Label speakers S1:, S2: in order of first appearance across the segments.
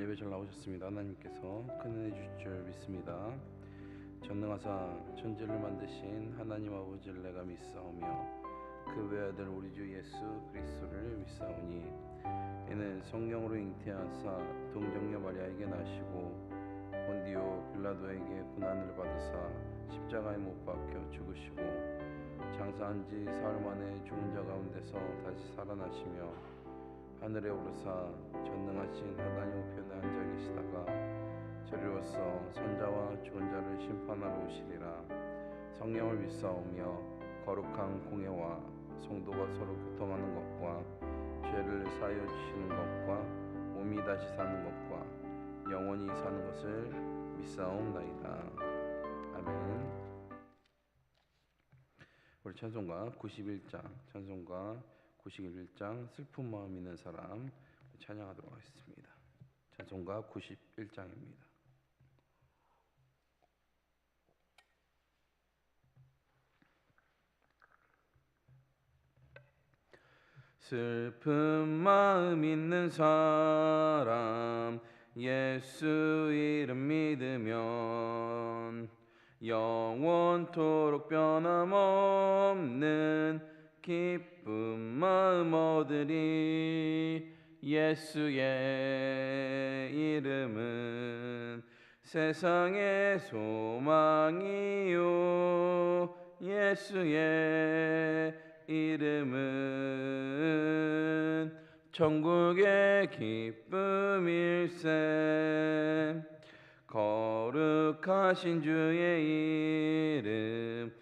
S1: 예배 잘 나오셨습니다. 하나님께서 큰 은혜 주실 줄 믿습니다. 전능하사 천지를 만드신 하나님 아버지를 내가 믿사오며 그 외아들 우리 주 예수 그리스도를 믿사오니 이는 성령으로 잉태하사 동정녀 마리아에게 나시고 본디오 빌라도에게 고난을 받으사 십자가에 못 박혀 죽으시고 장사한 지 사흘 만에 죽은 자 가운데서 다시 살아나시며 하늘에 오르사 전능하신 하나님 우편에 앉아 계시다가 저리로서 선자와 죽은 자를 심판하러 오시리라. 성령을 믿사오며 거룩한 공예와 성도가 서로 교통하는 것과 죄를 사하여 주시는 것과 몸이 다시 사는 것과 영원히 사는 것을 믿사옵나이다. 아멘. 우리 찬송가 91장 찬송가 91장 슬픈 마음 있는 사람 찬양하도록 하겠습니다. 찬송가 91장입니다. 슬픈 마음 있는 사람 예수 이름 믿으면 영원토록 변함없는 마음 얻으리. 예수의 이름은 세상의 소망이요. 예수의 이름은 천국의 기쁨일세. 거룩하신 주의 이름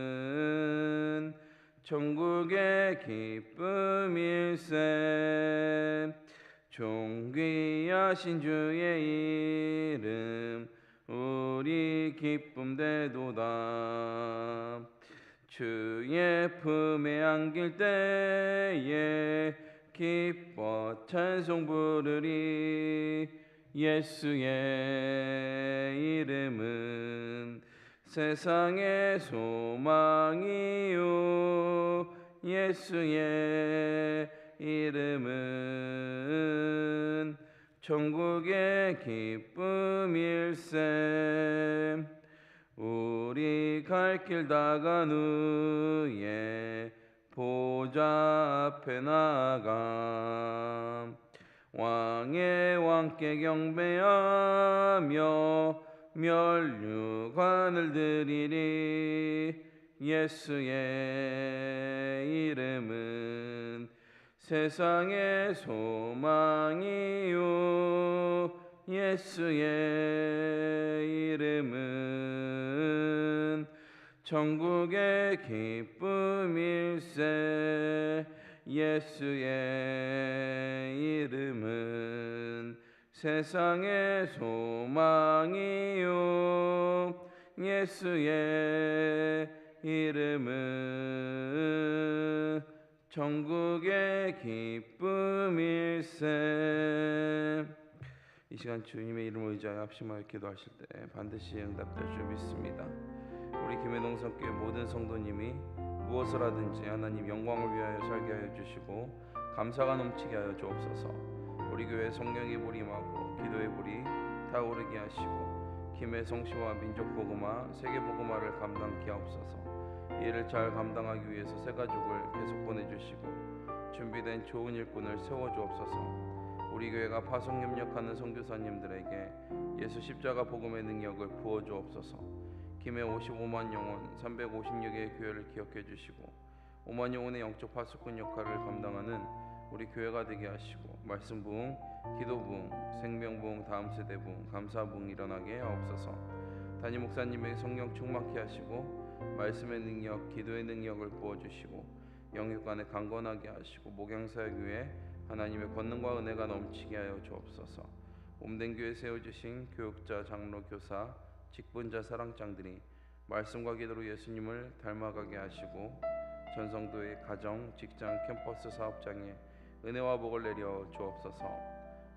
S1: 천국의 기쁨일세. 존귀하신 주의 이름 우리 기쁨 되도다. 주의 품에 안길 때에 기뻐 찬송 부르리. 예수의 이름은 세상의 소망이요 예수의 이름은 천국의 기쁨일세. 우리 갈 길 다간 후에 보좌 앞에 나가 왕의 왕께 경배하며 멸류관을 드리리 예수의 이름은 세상의 소망이요 예수의 이름은 천국의 기쁨일세 예수의 이름은 세상의 소망이요 예수의 이름은 천국의 기쁨일세. 이 시간 주님의 이름을 의지하여 합심하여 기도하실 때 반드시 응답될 줄 믿습니다. 우리 김해동 성교회 모든 성도님이 무엇을 하든지 하나님 영광을 위하여 살게 하여 주시고 감사가 넘치게 하여 주옵소서 우리 교회 성령의 불이 임하고 기도의 불이 타오르게 하시고 김해 성시와 민족 복음화 세계 복음화를 감당케 하옵소서. 이 일을 잘 감당하기 위해서 새 가족을 계속 보내주시고 준비된 좋은 일꾼을 세워주옵소서. 우리 교회가 파송 협력하는 선교사님들에게 예수 십자가 복음의 능력을 부어 주옵소서. 김해 55만 영혼 356개의 교회를 기억해 주시고 5만 영혼의 영적 파수꾼 역할을 감당하는 우리 교회가 되게 하시고 말씀 부흥, 기도 부흥, 생명 부흥, 다음 세대 부흥, 감사 부흥 일어나게 하옵소서. 담임 목사님의 성령 충만케 하시고 말씀의 능력, 기도의 능력을 부어 주시고 영육간에 강건하게 하시고 목양사역 위에 하나님의 권능과 은혜가 넘치게 하여 주옵소서. 몸된 교회 세워 주신 교육자, 장로, 교사, 직분자, 사랑장들이 말씀과 기도로 예수님을 닮아가게 하시고 전성도의 가정, 직장, 캠퍼스 사업장에 은혜와 복을 내려 주옵소서.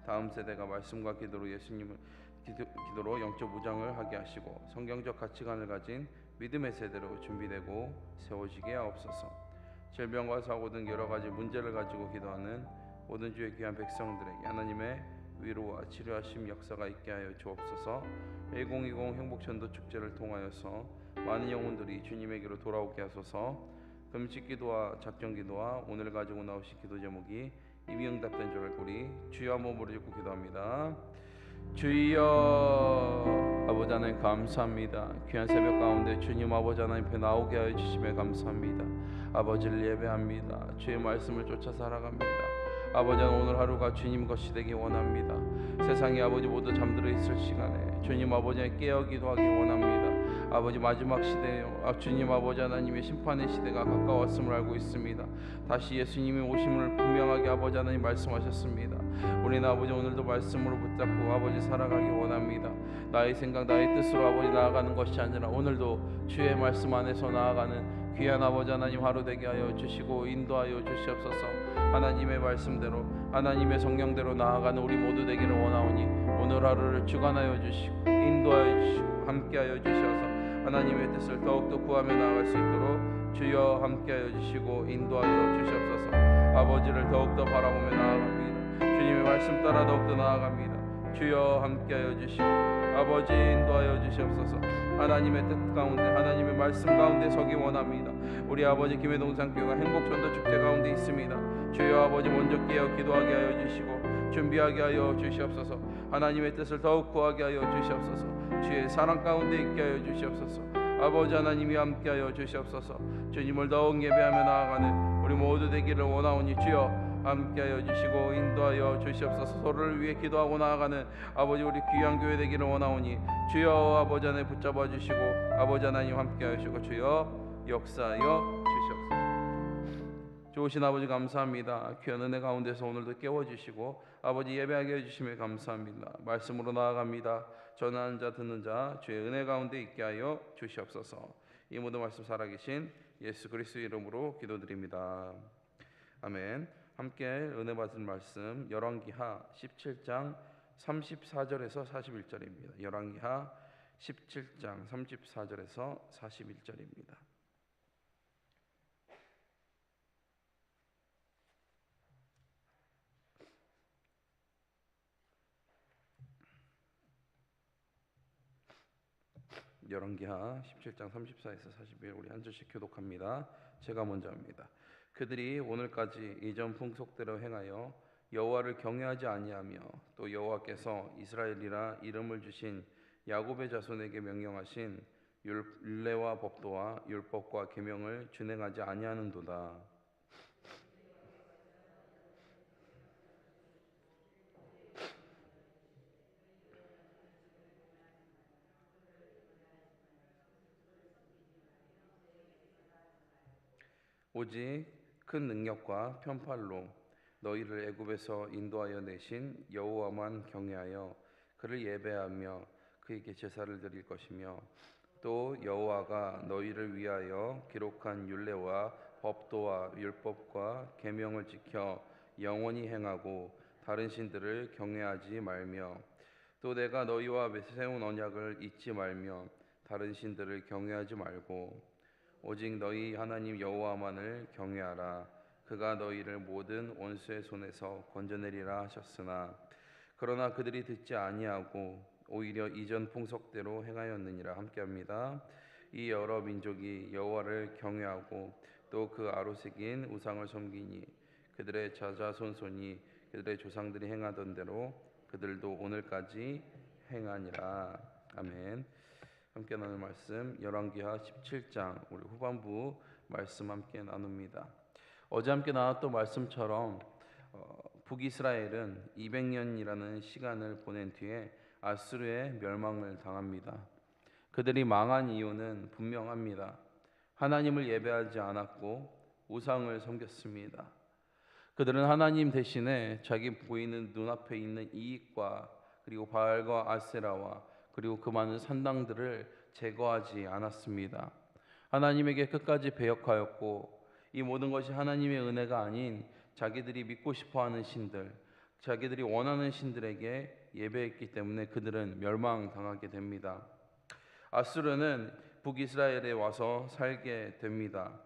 S1: 다음 세대가 말씀과 기도로 예수님을 기도, 기도 로 영적 무장을 하게 하시고 성경적 가치관을 가진 믿음의 세대로 준비되고 세워지게 하옵소서. 질병과 사고 등 여러 가지 문제를 가지고 기도하는 모든 주의 귀한 백성들에게 하나님의 위로와 치료하심 역사가 있게 하여 주옵소서. 1020 행복전도 축제를 통하여서 많은 영혼들이 주님에게로 돌아오게 하소서. 금식 기도와 작정 기도와 오늘 가지고 나오신 기도 제목이 이미 응답된 줄 알고 우리 주여 한번 부르짖고 기도합니다. 주여 아버지 하나님 감사합니다. 귀한 새벽 가운데 주님 아버지 하나님 앞에 나오게 하여 주심에 감사합니다. 아버지를 예배합니다. 주의 말씀을 쫓아 살아갑니다. 아버지 오늘 하루가 주님 것이 되기 원합니다. 세상에 아버지 모두 잠들어 있을 시간에 주님 아버지 깨어 기도하기 원합니다. 아버지 마지막 시대요. 아, 주님 아버지 하나님의 심판의 시대가 가까웠음을 알고 있습니다. 다시 예수님이 오심을 분명하게 아버지 하나님 말씀하셨습니다. 우리는 아버지 오늘도 말씀으로 붙잡고 아버지 살아가기 원합니다. 나의 생각 나의 뜻으로 아버지 나아가는 것이 아니라 오늘도 주의 말씀 안에서 나아가는 귀한 아버지 하나님 하루 되게 하여 주시고 인도하여 주시옵소서. 하나님의 말씀대로 하나님의 성령대로 나아가는 우리 모두 되기를 원하오니 오늘 하루를 주관하여 주시고 인도하여 주시고 함께하여 주셔서 하나님의 뜻을 더욱더 구하며 나아갈 수 있도록 주여 함께하여 주시고 인도하여 주시옵소서. 아버지를 더욱더 바라보며 나아갑니다. 주님의 말씀 따라 더욱더 나아갑니다. 주여 함께하여 주시고 아버지 인도하여 주시옵소서. 하나님의 뜻 가운데 하나님의 말씀 가운데 서기 원합니다. 우리 아버지 김해동산 교회가 행복전도 축제 가운데 있습니다. 주여 아버지 먼저 깨어 기도하게 하여 주시고 준비하게 하여 주시옵소서. 하나님의 뜻을 더욱 구하게 하여 주시옵소서. 주의 사랑 가운데 있게 하여 주시옵소서. 아버지 하나님이 함께 하여 주시옵소서. 주님을 더욱 예배하며 나아가는 우리 모두 되기를 원하오니 주여 함께하여 주시고 인도하여 주시옵소서. 서로를 위해 기도하고 나아가는 아버지 우리 귀한 교회 되기를 원하오니 주여 아버지 하나님 붙잡아 주시고 아버지 하나님 함께하여 주시고 주여 역사하여 주시옵소서. 좋으신 아버지 감사합니다. 귀한 은혜 가운데서 오늘도 깨워주시고 아버지 예배하게 해주심에 감사합니다. 말씀으로 나아갑니다. 전하는 자 듣는 자 주의 은혜 가운데 있게 하여 주시옵소서. 이 모든 말씀 살아계신 예수 그리스도 이름으로 기도드립니다. 아멘. 함께 은혜 받은 말씀 열왕기하 17장 34절에서 41절입니다. 열왕기하 17장 34절에서 41절입니다. 열왕기하 17장 34에서 41 우리 한 절씩 교독합니다. 제가 먼저 합니다. 그들이 오늘까지 이전 풍속대로 행하여 여호와를 경외하지 아니하며 또 여호와께서 이스라엘이라 이름을 주신 야곱의 자손에게 명령하신 율례와 법도와 율법과 계명을 준행하지 아니하는도다. 오직 큰 능력과 편팔로 너희를 애굽에서 인도하여 내신 여호와만 경외하여 그를 예배하며 그에게 제사를 드릴 것이며 또 여호와가 너희를 위하여 기록한 율례와 법도와 율법과 계명을 지켜 영원히 행하고 다른 신들을 경외하지 말며 또 내가 너희와 세운 언약을 잊지 말며 다른 신들을 경외하지 말고 오직 너희 하나님 여호와만을 경외하라. 그가 너희를 모든 원수의 손에서 건져내리라 하셨으나 그러나 그들이 듣지 아니하고 오히려 이전 풍속대로 행하였느니라 함께합니다. 이 여러 민족이 여호와를 경외하고 또 그 아로새긴 우상을 섬기니 그들의 자자손손이 그들의 조상들이 행하던 대로 그들도 오늘까지 행하니라. 아멘. 함께 나눌 말씀 열왕기하 17장 우리 후반부 말씀 함께 나눕니다. 어제 함께 나눴던 말씀처럼 어, 북이스라엘은 200년이라는 시간을 보낸 뒤에 아수르의 멸망을 당합니다. 그들이 망한 이유는 분명합니다. 하나님을 예배하지 않았고 우상을 섬겼습니다. 그들은 하나님 대신에 자기 보이는 눈앞에 있는 이익과 그리고 바알과 아세라와 그리고 그 많은 산당들을 제거하지 않았습니다. 하나님에게 끝까지 배역하였고 이 모든 것이 하나님의 은혜가 아닌 자기들이 믿고 싶어하는 신들, 자기들이 원하는 신들에게 예배했기 때문에 그들은 멸망당하게 됩니다. 아수르는 북이스라엘에 와서 살게 됩니다.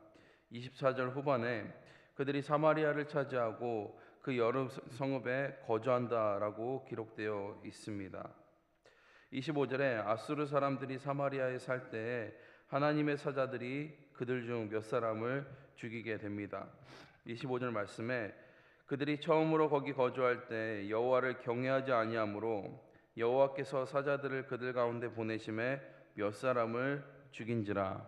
S1: 24절 후반에 그들이 사마리아를 차지하고 그 여러 성읍에 거주한다라고 기록되어 있습니다. 25절에 아수르 사람들이 사마리아에 살 때에 하나님의 사자들이 그들 중 몇 사람을 죽이게 됩니다. 25절 말씀에 그들이 처음으로 거기 거주할 때 여호와를 경외하지 아니하므로 여호와께서 사자들을 그들 가운데 보내심에 몇 사람을 죽인지라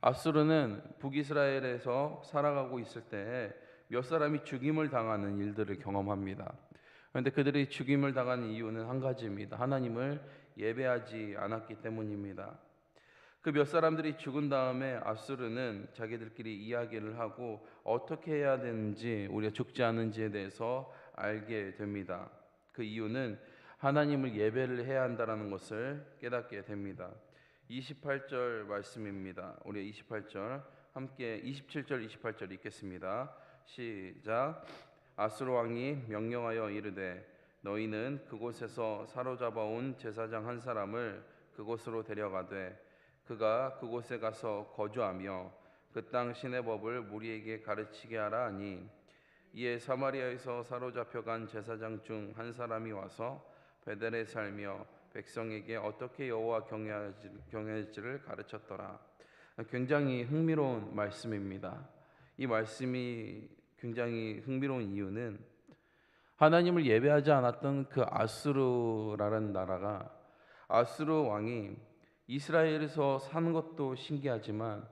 S1: 아수르는 북이스라엘에서 살아가고 있을 때에 몇 사람이 죽임을 당하는 일들을 경험합니다. 그런데 그들이 죽임을 당하는 이유는 한 가지입니다. 하나님을 예배하지 않았기 때문입니다. 그 몇 사람들이 죽은 다음에 아수르는 자기들끼리 이야기를 하고 어떻게 해야 되는지 우리가 죽지 않은지에 대해서 알게 됩니다. 그 이유는 하나님을 예배를 해야 한다라는 것을 깨닫게 됩니다. 28절 말씀입니다. 우리 28절 함께 27절 28절 읽겠습니다. 시작. 아수르 왕이 명령하여 이르되 너희는 그곳에서 사로잡아 온 제사장 한 사람을 그곳으로 데려가되 그가 그곳에 가서 거주하며 그 땅 신의 법을 무리에게 가르치게 하라 하니 이에 사마리아에서 사로잡혀 간 제사장 중 한 사람이 와서 베델에 살며 백성에게 어떻게 여호와 경외할지를 가르쳤더라. 굉장히 흥미로운 말씀입니다. 이 말씀이 굉장히 흥미로운 이유는 하나님을 예배하지 않았던 그 아수르라는 나라가 아수르 왕이 이스라엘에서 사는 것도 신기하지만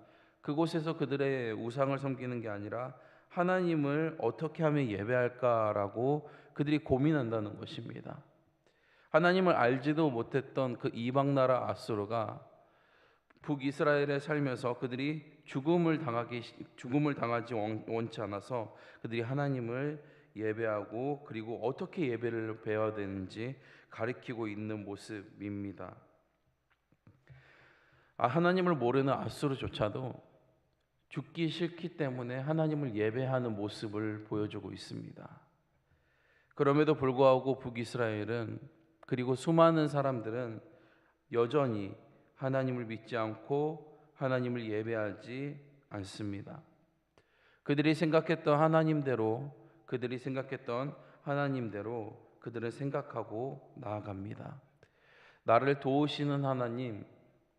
S1: 그곳에서 그들의 우상을 섬기는 게 아니라 하나님을 어떻게 하면 예배할까라고 그들이 고민한다는 것입니다. 하나님을 알지도 못했던 그 이방 나라 아수르가 북이스라엘에 살면서 그들이 죽음을 당하기 죽음을 당하지 원치 않아서 그들이 하나님을 예배하고 그리고 어떻게 예배를 배워야 되는지 가리키고 있는 모습입니다. 아, 하나님을 모르는 아수르조차도 죽기 싫기 때문에 하나님을 예배하는 모습을 보여주고 있습니다. 그럼에도 불구하고 북이스라엘은 그리고 수많은 사람들은 여전히 하나님을 믿지 않고 하나님을 예배하지 않습니다. 그들이 생각했던 하나님대로 그들이 생각했던 하나님대로 그들은 생각하고 나아갑니다. 나를 도우시는 하나님,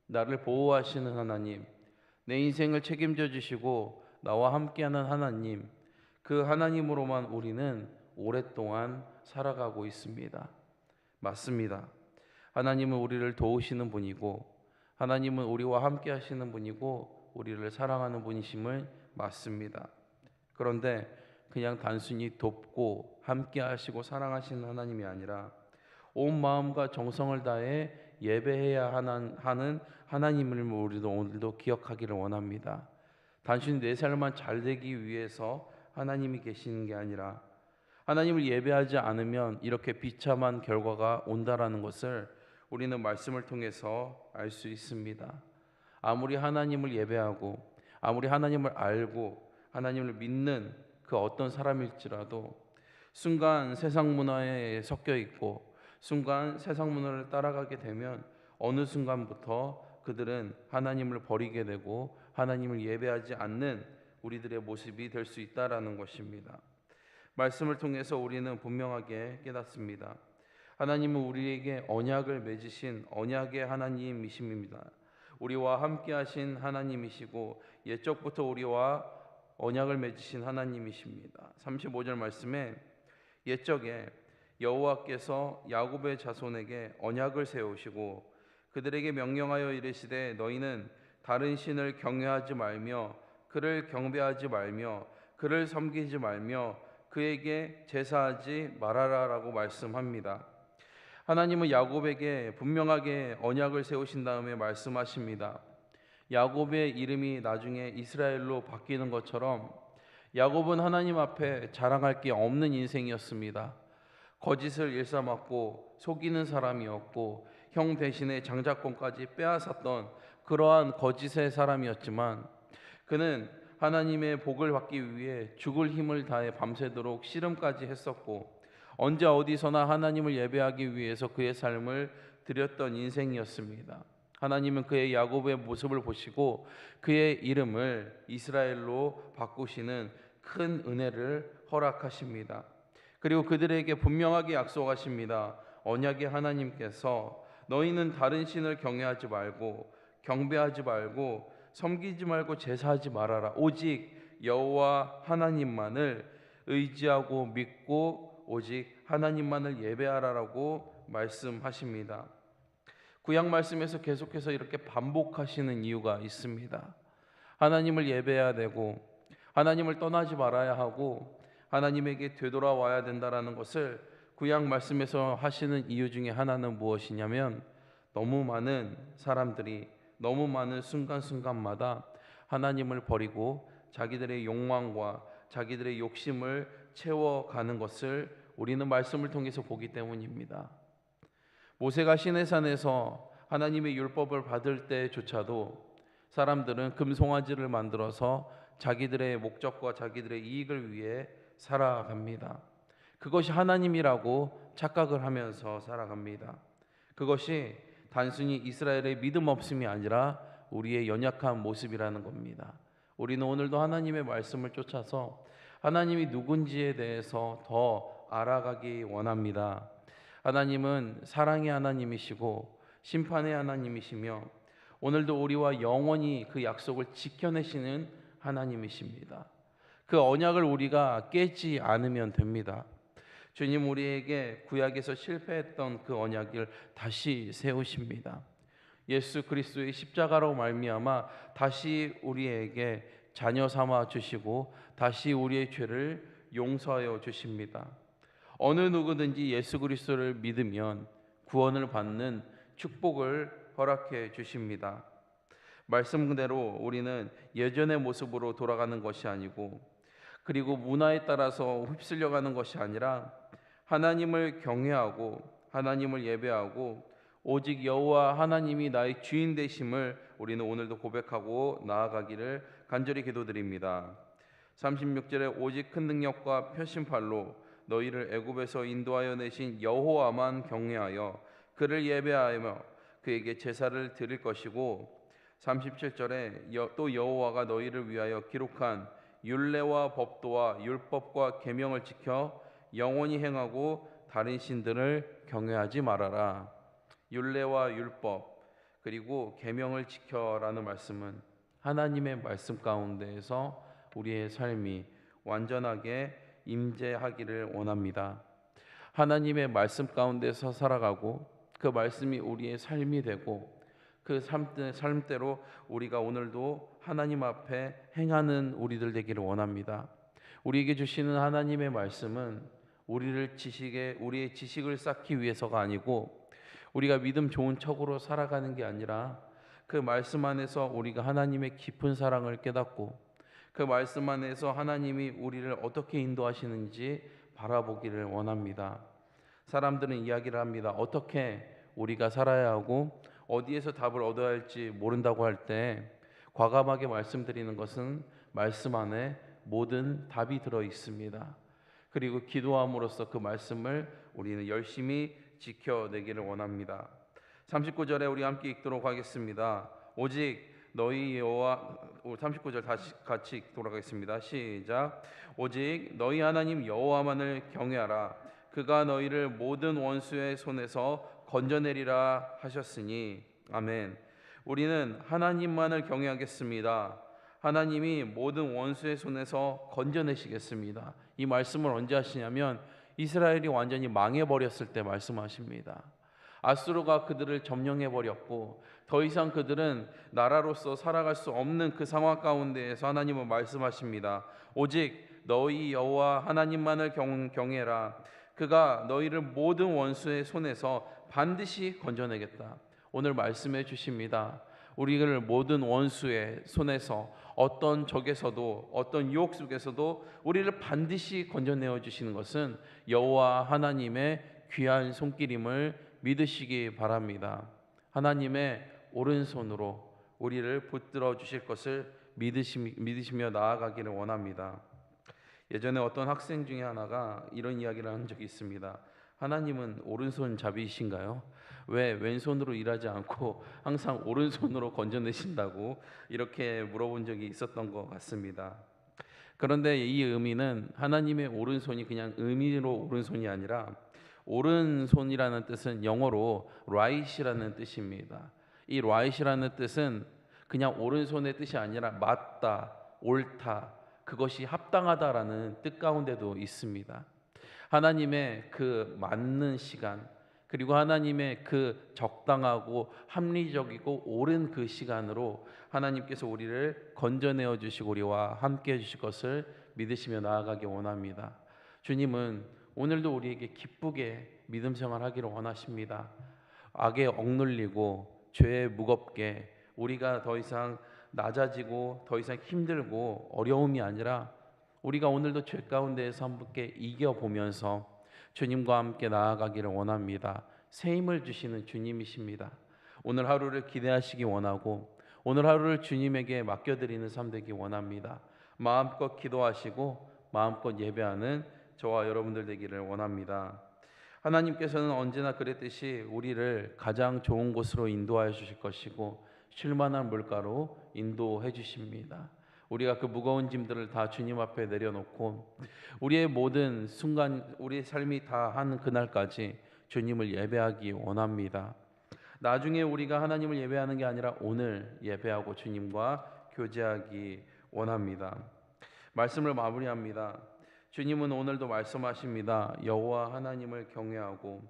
S1: 나를 보호하시는 하나님, 내 인생을 책임져 주시고 나와 함께하는 하나님, 그 하나님으로만 우리는 오랫동안 살아가고 있습니다. 맞습니다. 하나님은 우리를 도우시는 분이고 하나님은 우리와 함께 하시는 분이고 우리를 사랑하는 분이심을 맞습니다. 그런데 그냥 단순히 돕고 함께 하시고 사랑하시는 하나님이 아니라 온 마음과 정성을 다해 예배해야 하는 하나님을 우리도 오늘도 기억하기를 원합니다. 단순히 내 삶만 잘 되기 위해서 하나님이 계시는 게 아니라 하나님을 예배하지 않으면 이렇게 비참한 결과가 온다라는 것을 우리는 말씀을 통해서 알 수 있습니다. 아무리 하나님을 예배하고 아무리 하나님을 알고 하나님을 믿는 그 어떤 사람일지라도 순간 세상 문화에 섞여 있고 순간 세상 문화를 따라가게 되면 어느 순간부터 그들은 하나님을 버리게 되고 하나님을 예배하지 않는 우리들의 모습이 될 수 있다라는 것입니다. 말씀을 통해서 우리는 분명하게 깨닫습니다. 하나님은 우리에게 언약을 맺으신 언약의 하나님이십니다. 우리와 함께 하신 하나님이시고 옛적부터 우리와 언약을 맺으신 하나님이십니다. 35절 말씀에 옛적에 여호와께서 야곱의 자손에게 언약을 세우시고 그들에게 명령하여 이르시되 너희는 다른 신을 경외하지 말며 그를 경배하지 말며 그를 섬기지 말며 그에게 제사하지 말아라라고 말씀합니다. 하나님은 야곱에게 분명하게 언약을 세우신 다음에 말씀하십니다. 야곱의 이름이 나중에 이스라엘로 바뀌는 것처럼 야곱은 하나님 앞에 자랑할 게 없는 인생이었습니다. 거짓을 일삼았고 속이는 사람이었고 형 대신에 장자권까지 빼앗았던 그러한 거짓의 사람이었지만 그는 하나님의 복을 받기 위해 죽을 힘을 다해 밤새도록 씨름까지 했었고 언제 어디서나 하나님을 예배하기 위해서 그의 삶을 드렸던 인생이었습니다. 하나님은 그의 야곱의 모습을 보시고 그의 이름을 이스라엘로 바꾸시는 큰 은혜를 허락하십니다. 그리고 그들에게 분명하게 약속하십니다. 언약의 하나님께서 너희는 다른 신을 경외하지 말고 경배하지 말고 섬기지 말고 제사하지 말아라. 오직 여호와 하나님만을 의지하고 믿고 오직 하나님만을 예배하라라고 말씀하십니다. 구약 말씀에서 계속해서 이렇게 반복하시는 이유가 있습니다. 하나님을 예배해야 되고 하나님을 떠나지 말아야 하고 하나님에게 되돌아와야 된다라는 것을 구약 말씀에서 하시는 이유 중에 하나는 무엇이냐면 너무 많은 사람들이 너무 많은 순간순간마다 하나님을 버리고 자기들의 욕망과 자기들의 욕심을 채워가는 것을 우리는 말씀을 통해서 보기 때문입니다. 모세가 시내산에서 하나님의 율법을 받을 때조차도 사람들은 금송아지를 만들어서 자기들의 목적과 자기들의 이익을 위해 살아갑니다. 그것이 하나님이라고 착각을 하면서 살아갑니다. 그것이 단순히 이스라엘의 믿음 없음이 아니라 우리의 연약한 모습이라는 겁니다. 우리는 오늘도 하나님의 말씀을 쫓아서 하나님이 누군지에 대해서 더 알아가기 원합니다. 하나님은 사랑의 하나님이시고 심판의 하나님이시며 오늘도 우리와 영원히 그 약속을 지켜내시는 하나님이십니다. 그 언약을 우리가 깨지 않으면 됩니다. 주님 우리에게 구약에서 실패했던 그 언약을 다시 세우십니다. 예수 그리스도의 십자가로 말미암아 다시 우리에게 자녀 삼아 주시고 다시 우리의 죄를 용서하여 주십니다. 어느 누구든지 예수 그리스도를 믿으면 구원을 받는 축복을 허락해 주십니다. 말씀 그대로 우리는 예전의 모습으로 돌아가는 것이 아니고 그리고 문화에 따라서 휩쓸려가는 것이 아니라 하나님을 경외하고 하나님을 예배하고 오직 여호와 하나님이 나의 주인 되심을 우리는 오늘도 고백하고 나아가기를 간절히 기도드립니다. 36절에 오직 큰 능력과 표심팔로 너희를 애굽에서 인도하여 내신 여호와만 경외하여 그를 예배하며 그에게 제사를 드릴 것이고 37절에 또 여호와가 너희를 위하여 기록한 율례와 법도와 율법과 계명을 지켜 영원히 행하고 다른 신들을 경외하지 말아라. 율례와 율법 그리고 계명을 지켜라는 말씀은 하나님의 말씀 가운데에서 우리의 삶이 완전하게 임재하기를 원합니다. 하나님의 말씀 가운데서 살아가고 그 말씀이 우리의 삶이 되고 그 삶, 삶대로 우리가 오늘도 하나님 앞에 행하는 우리들 되기를 원합니다. 우리에게 주시는 하나님의 말씀은 우리를 지식에 우리의 지식을 쌓기 위해서가 아니고 우리가 믿음 좋은 척으로 살아가는 게 아니라 그 말씀 안에서 우리가 하나님의 깊은 사랑을 깨닫고 그 말씀 안에서 하나님이 우리를 어떻게 인도하시는지 바라보기를 원합니다. 사람들은 이야기를 합니다. 어떻게 우리가 살아야 하고 어디에서 답을 얻어야 할지 모른다고 할 때 과감하게 말씀드리는 것은 말씀 안에 모든 답이 들어 있습니다. 그리고 기도함으로써 그 말씀을 우리는 열심히 지켜내기를 원합니다. 39절에 우리 함께 읽도록 하겠습니다. 오직 너희 여호와 39절 다시 같이 읽도록 하겠습니다. 시작. 오직 너희 하나님 여호와만을 경외하라. 그가 너희를 모든 원수의 손에서 건져내리라 하셨으니 아멘. 우리는 하나님만을 경외하겠습니다. 하나님이 모든 원수의 손에서 건져내시겠습니다. 이 말씀을 언제 하시냐면 이스라엘이 완전히 망해 버렸을 때 말씀하십니다. 아수르가 그들을 점령해 버렸고 더 이상 그들은 나라로서 살아갈 수 없는 그 상황 가운데에서 하나님은 말씀하십니다. 오직 너희 여호와 하나님만을 경, 경외라. 그가 너희를 모든 원수의 손에서 반드시 건져내겠다. 오늘 말씀해 주십니다. 우리를 모든 원수의 손에서 어떤 적에서도 어떤 유혹 속에서도 우리를 반드시 건져내어 주시는 것은 여호와 하나님의 귀한 손길임을 믿으시기 바랍니다. 하나님의 오른손으로 우리를 붙들어 주실 것을 믿으시, 믿으시며 나아가기를 원합니다. 예전에 어떤 학생 중에 하나가 이런 이야기를 한 적이 있습니다. 하나님은 오른손 잡이신가요? 왜 왼손으로 일하지 않고 항상 오른손으로 건져내신다고 이렇게 물어본 적이 있었던 것 같습니다. 그런데 이 의미는 하나님의 오른손이 그냥 의미로 오른손이 아니라 오른손이라는 뜻은 영어로 right이라는 뜻입니다. 이 right이라는 뜻은 그냥 오른손의 뜻이 아니라 맞다, 옳다, 그것이 합당하다라는 뜻 가운데도 있습니다. 하나님의 그 맞는 시간 그리고 하나님의 그 적당하고 합리적이고 옳은 그 시간으로 하나님께서 우리를 건져내어 주시고 우리와 함께 해 주실 것을 믿으시며 나아가기 원합니다. 주님은 오늘도 우리에게 기쁘게 믿음 생활하기를 원하십니다. 악에 억눌리고 죄에 무겁게 우리가 더 이상 낮아지고 더 이상 힘들고 어려움이 아니라 우리가 오늘도 죄 가운데에서 함께 이겨 보면서 주님과 함께 나아가기를 원합니다. 새 힘을 주시는 주님이십니다. 오늘 하루를 기대하시기 원하고 오늘 하루를 주님에게 맡겨 드리는 삶 되기 원합니다. 마음껏 기도하시고 마음껏 예배하는 저와 여러분들 되기를 원합니다. 하나님께서는 언제나 그랬듯이 우리를 가장 좋은 곳으로 인도하여 주실 것이고 쉴만한 물가로 인도해 주십니다. 우리가 그 무거운 짐들을 다 주님 앞에 내려놓고 우리의 모든 순간 우리의 삶이 다 한 그날까지 주님을 예배하기 원합니다. 나중에 우리가 하나님을 예배하는 게 아니라 오늘 예배하고 주님과 교제하기 원합니다. 말씀을 마무리합니다. 주님은 오늘도 말씀하십니다. 여호와 하나님을 경외하고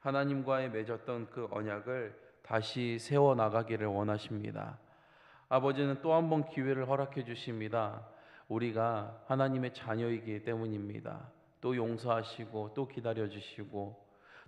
S1: 하나님과의 맺었던 그 언약을 다시 세워 나가기를 원하십니다. 아버지는 또 한 번 기회를 허락해 주십니다. 우리가 하나님의 자녀이기 때문입니다. 또 용서하시고 또 기다려 주시고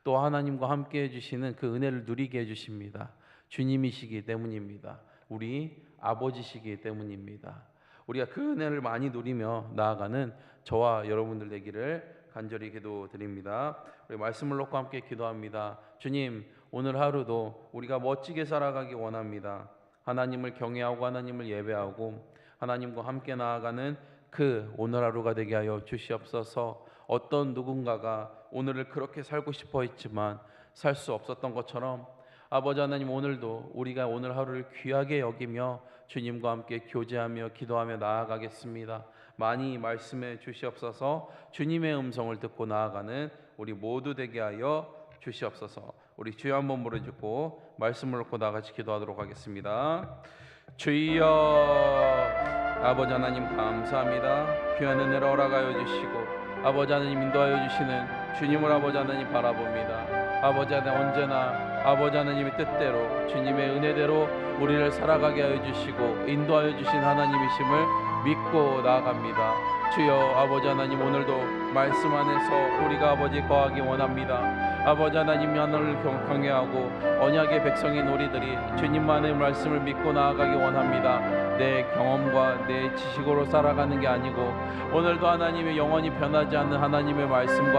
S1: 또 하나님과 함께 해 주시는 그 은혜를 누리게 해 주십니다. 주님이시기 때문입니다. 우리 아버지시기 때문입니다. 우리가 그 은혜를 많이 누리며 나아가는 저와 여러분들 되기를 간절히 기도드립니다. 우리 말씀을 놓고 함께 기도합니다. 주님, 오늘 하루도 우리가 멋지게 살아가기 원합니다. 하나님을 경외하고 하나님을 예배하고 하나님과 함께 나아가는 그 오늘 하루가 되게 하여 주시옵소서. 어떤 누군가가 오늘을 그렇게 살고 싶어 했지만 살 수 없었던 것처럼 아버지 하나님 오늘도 우리가 오늘 하루를 귀하게 여기며 주님과 함께 교제하며 기도하며 나아가겠습니다. 많이 말씀해 주시옵소서. 주님의 음성을 듣고 나아가는 우리 모두 되게 하여 주시옵소서. 우리 주여 한번 부르짖고 말씀을 놓고 나같이 기도하도록 하겠습니다. 주여 아버지 하나님 감사합니다. 귀한 은혜로 허락하여 주시고 아버지 하나님 인도하여 주시는 주님을 아버지 하나님 바라봅니다. 아버지 하나님 언제나 아버지 하나님의 뜻대로 주님의 은혜대로 우리를 살아가게 하여 주시고 인도하여 주신 하나님이심을 믿고 나아갑니다. 주여 아버지 하나님 오늘도 말씀 안에서 우리가 아버지 거하기 원합니다. 아버지 하나님 하늘을 경- 경외하고 언약의 백성인 우리들이 주님만의 말씀을 믿고 나아가기 원합니다. 내 경험과 내 지식으로 살아가는 게 아니고 오늘도 하나님의 영원히 변하지 않는 하나님의 말씀과